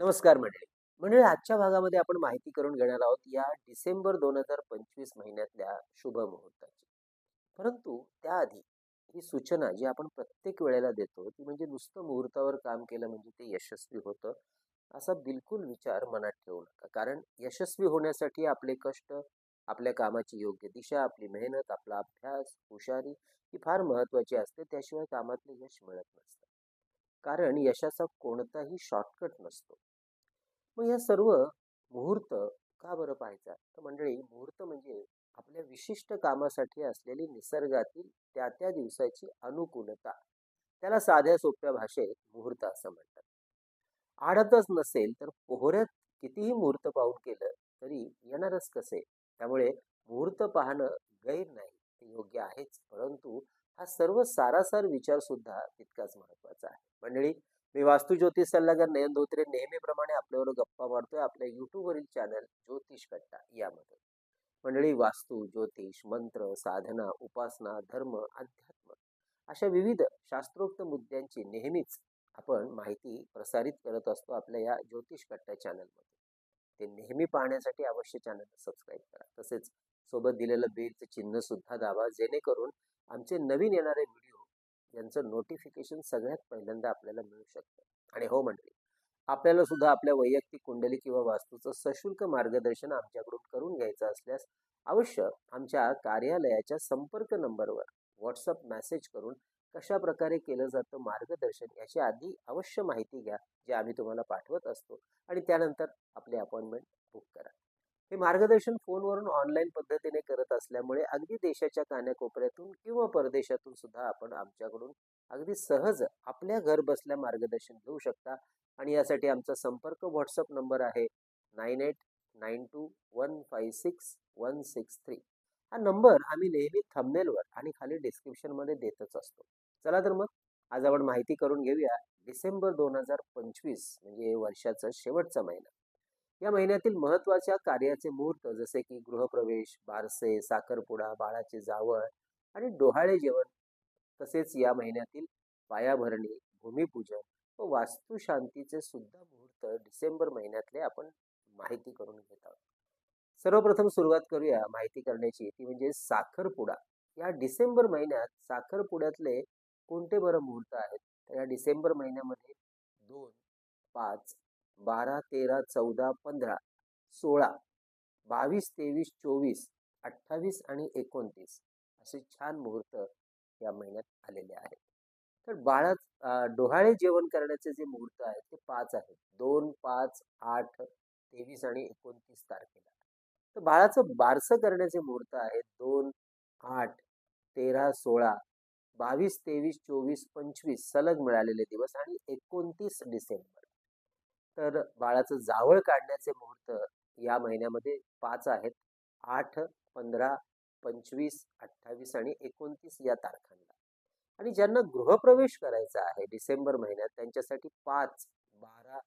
नमस्कार मंडळी. मंडळी आजच्या भागामध्ये आपण माहिती करून घेणार आहोत या डिसेंबर दोन हजार पंचवीस महिन्यातल्या शुभ मुहूर्ताची. परंतु त्याआधी ही सूचना जी आपण प्रत्येक वेळेला देतो ती म्हणजे नुसतं मुहूर्तावर काम केलं म्हणजे ते यशस्वी होतं असा बिलकुल विचार मनात ठेवू नका. कारण यशस्वी होण्यासाठी आपले कष्ट आपल्या कामाची योग्य दिशा आपली मेहनत आपला अभ्यास हुशारी ही फार महत्वाची असते. त्याशिवाय कामातलं यश मिळत नसतं. कारण यशाचा कोणताही शॉर्टकट नसतो. मग या सर्व मुहूर्त का बरं पाहायचा? तर मंडळी मुहूर्त म्हणजे आपल्या विशिष्ट कामासाठी असलेली निसर्गातील त्या त्या दिवसाची अनुकूलता. त्याला साध्या सोप्या भाषेत मुहूर्त असं म्हणतात. आडतच नसेल तर पोहऱ्यात कितीही मुहूर्त पाहून केलं तरी येणारच कसे? त्यामुळे मुहूर्त पाहणं गैर नाही ते योग्य आहेच. परंतु हा सर्व सारासार विचार सुद्धा तितकाच महत्त्वाचा आहे. मंडळी मी वास्तू ज्योतिष सल्लागार नयन धोत्रे नेहमीप्रमाणे आपल्यावर गप्पा मारतोय. आपल्या युट्यूबवरील चॅनल ज्योतिष कट्टा यामध्ये. मंडळी वास्तू ज्योतिष मंत्र साधना उपासना धर्म अध्यात्म अशा विविध शास्त्रोक्त मुद्द्यांची नेहमीच आपण माहिती प्रसारित करत असतो आपल्या या ज्योतिष कट्टा चॅनलमध्ये ते नेहमी पाहण्यासाठी अवश्य चॅनल सबस्क्राईब करा. तसेच सोबत दिलेलं बेलचं चिन्ह सुद्धा दाबा जेणेकरून आमचे नवीन येणारे यांचं नोटिफिकेशन सगळ्यात पहिल्यांदा आपल्याला मिळू शकतं. आणि हो मंडळी आपल्याला सुद्धा आपल्या वैयक्तिक कुंडली किंवा वास्तूचं सशुल्क मार्गदर्शन आमच्याकडून करून घ्यायचं असल्यास अवश्य आमच्या कार्यालयाच्या संपर्क नंबरवर व्हॉट्सअप मेसेज करून कशा प्रकारे केलं जातं मार्गदर्शन याची आधी अवश्य माहिती घ्या जे आम्ही तुम्हाला पाठवत असतो. आणि त्यानंतर आपली अपॉइंटमेंट बुक करा. हे मार्गदर्शन फोनवरून ऑनलाईन पद्धतीने करत असल्यामुळे अगदी देशाच्या कान्याकोपऱ्यातून किंवा परदेशातून सुद्धा आपण आमच्याकडून अगदी सहज आपल्या घर बसल्या मार्गदर्शन घेऊ शकता. आणि यासाठी आमचा संपर्क व्हॉट्सअप नंबर आहे nine eight nine two one five six one six three. हा नंबर आम्ही नेहमी थंबनेलवर आणि खाली डिस्क्रिप्शनमध्ये देतच असतो. चला तर मग आज आपण माहिती करून घेऊया डिसेंबर दोन हजार पंचवीस म्हणजे वर्षाचा शेवटचा महिना. या महिन्यातील महत्त्वाच्या कार्याचे मुहूर्त जसे की गृहप्रवेश बारसे साखरपुडा बाळाचे जावळ आणि डोहाळे जेवण तसेच या महिन्यातील पायाभरणी भूमिपूजन व वास्तुशांतीचे सुद्धा मुहूर्त डिसेंबर महिन्यातले आपण माहिती करून घेत आहोत. सर्वप्रथम सुरुवात करूया माहिती करण्याची ती म्हणजे साखरपुडा. या डिसेंबर महिन्यात साखरपुड्यातले कोणते बरं मुहूर्त आहेत? तर या डिसेंबर महिन्यामध्ये दोन पाच बारा तेरा चौदा पंधरा सोळा बावीस तेवीस चोवीस अठ्ठावीस आणि एकोणतीस असे छान मुहूर्त या महिन्यात आलेले आहेत. तर बाळा डोहाळे जेवण करण्याचे जे मुहूर्त आहेत ते पाच आहेत. दोन पाच आठ तेवीस आणि एकोणतीस तारखेला. तर बाळाचं बारसं करण्याचे मुहूर्त आहेत. दोन आठ तेरा सोळा बावीस तेवीस चोवीस पंचवीस सलग मिळालेले दिवस आणि एकोणतीस डिसेंबर. तर बाळाचं जावळ काढण्याचे मुहूर्त या महिन्यामध्ये पाच आहेत. आठ पंधरा पंचवीस अठ्ठावीस आणि एकोणतीस या तारखांना. आणि ज्यांना गृहप्रवेश करायचा आहे डिसेंबर महिन्यात त्यांच्यासाठी पाच बारा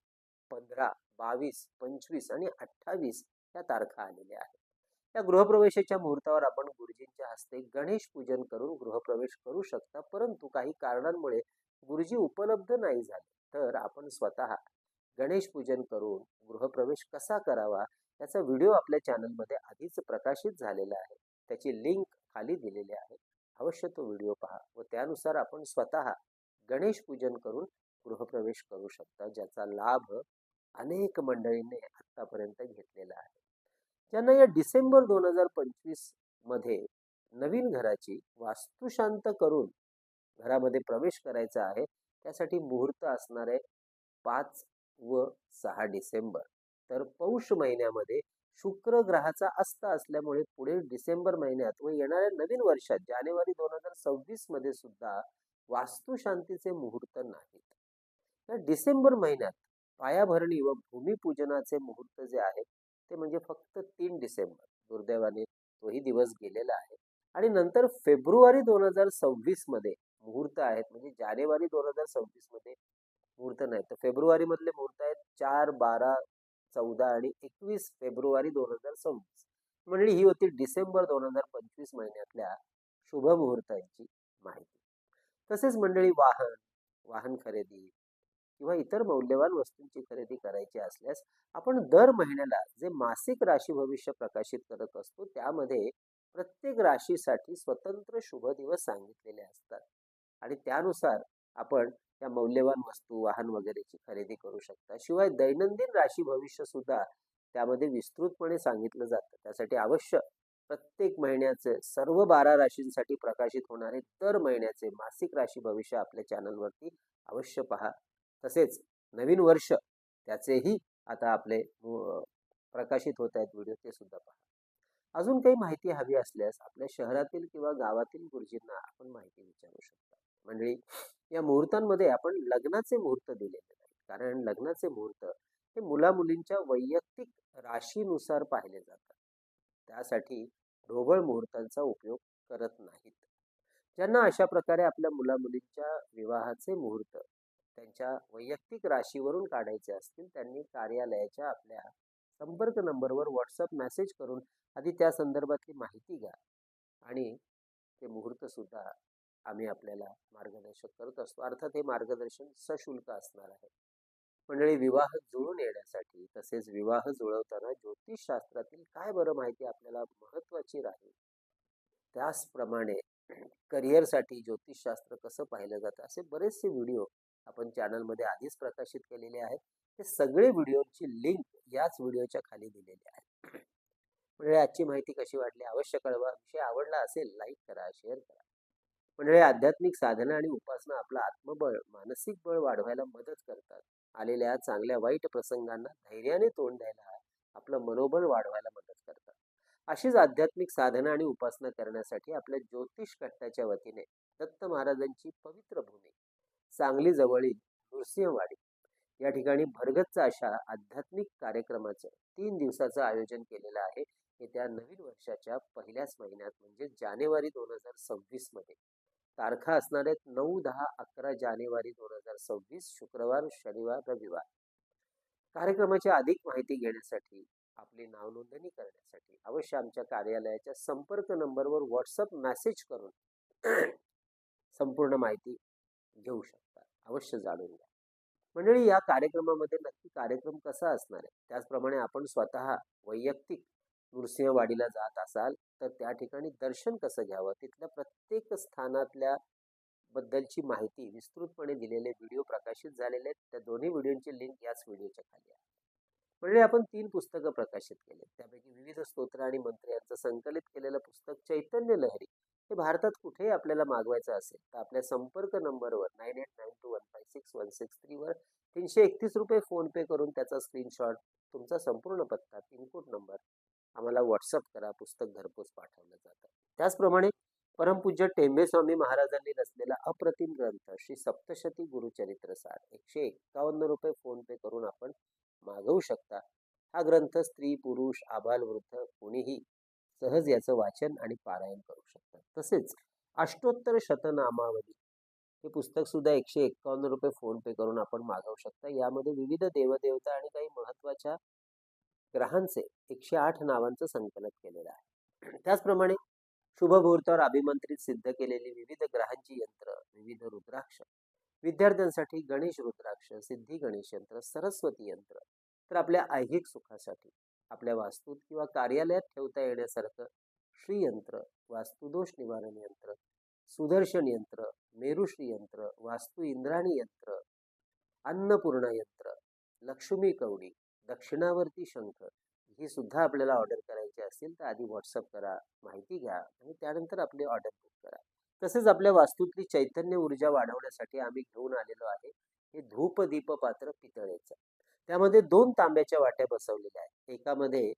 पंधरा बावीस पंचवीस आणि अठ्ठावीस या तारखा आलेल्या आहेत. या गृहप्रवेशाच्या मुहूर्तावर आपण गुरुजींच्या हस्ते गणेश पूजन करून गृहप्रवेश करू शकता परंतु काही कारणांमुळे गुरुजी उपलब्ध नाही झाले. तर आपण स्वतः गणेश पूजन करून गृहप्रवेश कसा करावा याचा व्हिडिओ आपल्या चॅनलमध्ये आधीच प्रकाशित झालेला आहे. त्याची लिंक खाली दिलेली आहे. अवश्य तो व्हिडिओ पहा व त्यानुसार आपण स्वतः गणेश पूजन करून गृहप्रवेश करू शकता ज्याचा लाभ अनेक मंडळींनी आतापर्यंत घेतलेला आहे. ज्यांना या डिसेंबर दोन हजार पंचवीसमध्ये नवीन घराची वास्तुशांत करून घरामध्ये प्रवेश करायचा आहे त्यासाठी मुहूर्त असणारे पाच व सहा डिसेंबर. तर पौष महिन्यामध्ये शुक्र ग्रहाचा अस्त असल्यामुळे पुढे डिसेंबर महिन्यात व येणाऱ्या नवीन वर्षात जानेवारी दोन हजार सव्वीसमध्ये सुद्धा वास्तुशांतीचे मुहूर्त नाहीत. तर डिसेंबर महिन्यात पायाभरणी व भूमिपूजनाचे मुहूर्त जे आहेत ते म्हणजे फक्त तीन डिसेंबर. दुर्दैवाने तोही दिवस गेलेला आहे. आणि नंतर फेब्रुवारी दोन हजार सव्वीसमध्ये मुहूर्त आहेत म्हणजे जानेवारी दोन हजार सव्वीसमध्ये मुहूर्त नाही तर फेब्रुवारी मधले मुहूर्त आहेत चार बारा चौदा आणि एकवीस फेब्रुवारी दोन हजार सव्वीस. म्हणजे ही होती डिसेंबर दोन हजार पंचवीस महिन्यातल्या शुभ मुहूर्तांची माहिती. तसेच मंडळी वाहन वाहन खरेदी किंवा इतर मौल्यवान वस्तूंची खरेदी करायची असल्यास आपण दर महिन्याला जे मासिक राशी भविष्य प्रकाशित करत असतो त्यामध्ये प्रत्येक राशीसाठी स्वतंत्र शुभ दिवस सांगितलेले असतात. आणि त्यानुसार आपण त्या मौल्यवान वस्तू वाहन वगैरेची खरेदी करू शकता. शिवाय दैनंदिन राशी भविष्य सुद्धा त्यामध्ये विस्तृतपणे सांगितलं जातं. त्यासाठी अवश्य प्रत्येक महिन्याचे सर्व बारा राशींसाठी प्रकाशित होणारे दर महिन्याचे मासिक राशी भविष्य आपल्या चॅनलवरती अवश्य पहा. तसेच नवीन वर्ष त्याचेही आता आपले प्रकाशित होत आहेत व्हिडिओ ते सुद्धा पहा. अजून काही माहिती हवी असल्यास आपल्या शहरातील किंवा गावातील गुरुजींना आपण माहिती विचारू शकता. मंडळी या मुहूर्तांमध्ये आपण लग्नाचे मुहूर्त दिलेले आहेत कारण लग्नाचे मुहूर्त हे मुला मुलींच्या वैयक्तिक राशीनुसार पाहिले जातात. त्यासाठी ढोबळ मुहूर्तांचा उपयोग करत नाहीत. ज्यांना अशा प्रकारे आपल्या मुला मुलींच्या विवाहाचे मुहूर्त त्यांच्या वैयक्तिक राशीवरून काढायचे असतील त्यांनी कार्यालयाच्या आपल्या संपर्क नंबरवर व्हॉट्सअप मेसेज करून आधी त्या संदर्भातली माहिती घ्या. आणि ते मुहूर्त सुद्धा आम्ही आपल्याला मार्गदर्शन करत असतो. अर्थात हे मार्गदर्शन सशुल्क असणार आहे. मंडळी विवाह जुळून येण्यासाठी तसेच विवाह जुळवताना ज्योतिषशास्त्रातील काय बरं माहिती आपल्याला महत्वाची राहील? त्याचप्रमाणे करिअरसाठी ज्योतिषशास्त्र कसं पाहिलं जातं असे बरेचसे व्हिडिओ आपण चॅनलमध्ये आधीच प्रकाशित केलेले आहेत. हे सगळे व्हिडिओची लिंक याच व्हिडिओच्या खाली दिलेली आहे. म्हणजे आजची माहिती कशी वाटली? अवश्य कळवा. विषय आवडला असेल लाईक करा शेअर करा. म्हणजे आध्यात्मिक साधना आणि उपासना आपलं आत्मबळ मानसिक बळ वाढवायला मदत करतात. आलेल्या चांगल्या वाईट प्रसंगांना धैर्याने तोंड द्यायला आपलं मनोबल वाढवायला मदत करतात. अशीच आध्यात्मिक साधना आणि उपासना करण्यासाठी आपल्या ज्योतिष कट्ट्याच्या वतीने दत्त महाराजांची पवित्र भूमी सांगली जवळील नृसिंहवाडी या ठिकाणी भरगच्च अशा आध्यात्मिक कार्यक्रमाचं तीन दिवसाचं आयोजन केलेलं आहे. येत्या नवीन वर्षाच्या पहिल्याच महिन्यात म्हणजे जानेवारी दोन हजार सव्वीसमध्ये तारखा असणार आहेत नऊ दहा अकरा जानेवारी दोन हजार सव्वीस शुक्रवार शनिवार रविवार. कार्यक्रमाची अधिक माहिती घेण्यासाठी आपली नाव नोंदणी करण्यासाठी अवश्य आमच्या कार्यालयाच्या संपर्क नंबरवर व्हॉट्सअप मेसेज करून संपूर्ण माहिती घेऊ शकता. अवश्य जाणून घ्या. मंडळी या कार्यक्रमामध्ये नक्की कार्यक्रम कसा असणार आहे? त्याचप्रमाणे आपण स्वतः वैयक्तिक नृसिंहवाडीला जात असाल तर त्या ठिकाणी दर्शन कसं घ्यावं? तिथल्या प्रत्येक स्थानातल्या बद्दलची माहिती विस्तृतपणे दिलेले व्हिडिओ प्रकाशित झालेले आहेत. त्या दोन्ही व्हिडिओंची लिंक याच व्हिडिओच्या खाली आहे. म्हणजे आपण तीन पुस्तकं प्रकाशित केले त्यापैकी विविध स्तोत्र आणि मंत्र यांचं संकलित केलेलं पुस्तक चैतन्य लहरी हे भारतात कुठेही आपल्याला मागवायचं असेल तर आपल्या संपर्क नंबरवर nine eight nine two one five six one six थ्रीवर तीनशे एकतीस रुपये फोनपे करून त्याचा स्क्रीनशॉट तुमचा संपूर्ण पत्ता पिनकोड नंबर आम्हाला व्हॉट्सअप करा पुस्तक घरपोच पाठवलं जातं. त्याचप्रमाणे परमपूज्य टेंबे स्वामी महाराजांनी रचलेला अप्रतिम ग्रंथ श्री सप्तशती गुरुचरित्र सार एकशे एक्कावन्न रुपये फोनपे करून आपण मागवू शकता. हा ग्रंथ स्त्री पुरुष आबाल वृद्ध कोणीही सहज याचं वाचन आणि पारायण करू शकतात. तसेच अष्टोत्तर शतनामावली हे पुस्तक सुद्धा एकशे एक्कावन्न रुपये फोन पे करून आपण मागवू शकता. यामध्ये विविध देवदेवता आणि काही महत्त्वाच्या ग्रहांचे एकशे आठ नावांचं संकलन केलेलं आहे. त्याचप्रमाणे शुभ मुहूर्तावर अभिमंत्रित सिद्ध केलेली विविध ग्रहांची यंत्र विविध रुद्राक्ष विद्यार्थ्यांसाठी गणेश रुद्राक्ष सिद्धी गणेश यंत्र सरस्वती यंत्र तर आपल्या ऐहिक सुखासाठी आपल्या वास्तूत किंवा कार्यालयात ठेवता येण्यासारखं श्रीयंत्र वास्तुदोष निवारण यंत्र सुदर्शन यंत्र मेरुश्री यंत्र वास्तू इंद्राणी यंत्र अन्नपूर्णा यंत्र लक्ष्मी कवडी दक्षिणावर्ती शंख ही सुद्धा आपल्याला ऑर्डर करायची असेल तर आधी व्हॉट्सअप करा माहिती घ्या आणि त्यानंतर आपली ऑर्डर बुक करा. तसेच आपल्या वास्तूतली चैतन्य ऊर्जा वाढवण्यासाठी आम्ही घेऊन आलेलो आहे हे धूप दीप पात्र पितळेचं. त्यामध्ये दोन तांब्याच्या वाट्या बसवलेल्या आहेत. एकामध्ये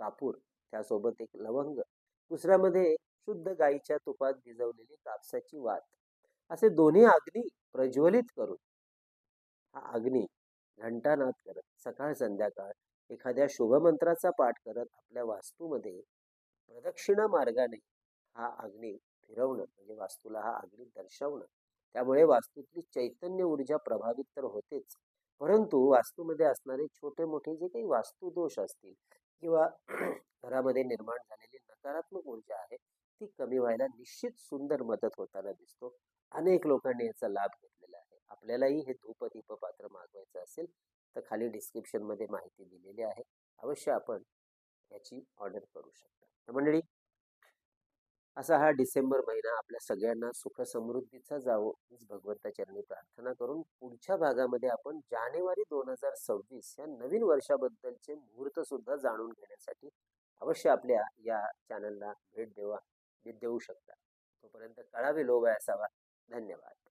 कापूर त्यासोबत एक लवंग दुसऱ्यामध्ये शुद्ध गाईच्या तुपात भिजवलेली कापसाची वात. असे दोन्ही अग्नी प्रज्वलित करून हा अग्नी घंटानाद करत सकाळ संध्याकाळ एखाद्या शुभमंत्राचा पाठ करत आपल्या वास्तूमध्ये प्रदक्षिणा मार्गाने हा अग्नी फिरवणं म्हणजे वास्तूला हा अग्नी दर्शवणं त्यामुळे वास्तूतली चैतन्य ऊर्जा प्रभावित तर होतेच. परंतु वास्तूमध्ये असणारे छोटे मोठे जे काही वास्तुदोष असतील किंवा घरामध्ये निर्माण झालेली नकारात्मक ऊर्जा आहे ती कमी व्हायला निश्चित सुंदर मदत होताना दिसतो. अनेक लोकांनी याचा लाभ घेतला. आपल्यालाही हे धूपदीप पात्र मागवायचं असेल तर खाली डिस्क्रिप्शनमध्ये माहिती दिलेली आहे. अवश्य आपण याची ऑर्डर करू शकता. तर मंडळी असा हा डिसेंबर महिना आपल्या सगळ्यांना सुख समृद्धीचा जावो हीच भगवंताचरणी प्रार्थना करून पुढच्या भागामध्ये आपण जानेवारी दोन हजार सव्वीस या नवीन वर्षाबद्दलचे मुहूर्त सुद्धा जाणून घेण्यासाठी अवश्य आपल्या या चॅनलला भेट देवा भेट देऊ शकता. तोपर्यंत कळावे लोभ असावा. धन्यवाद.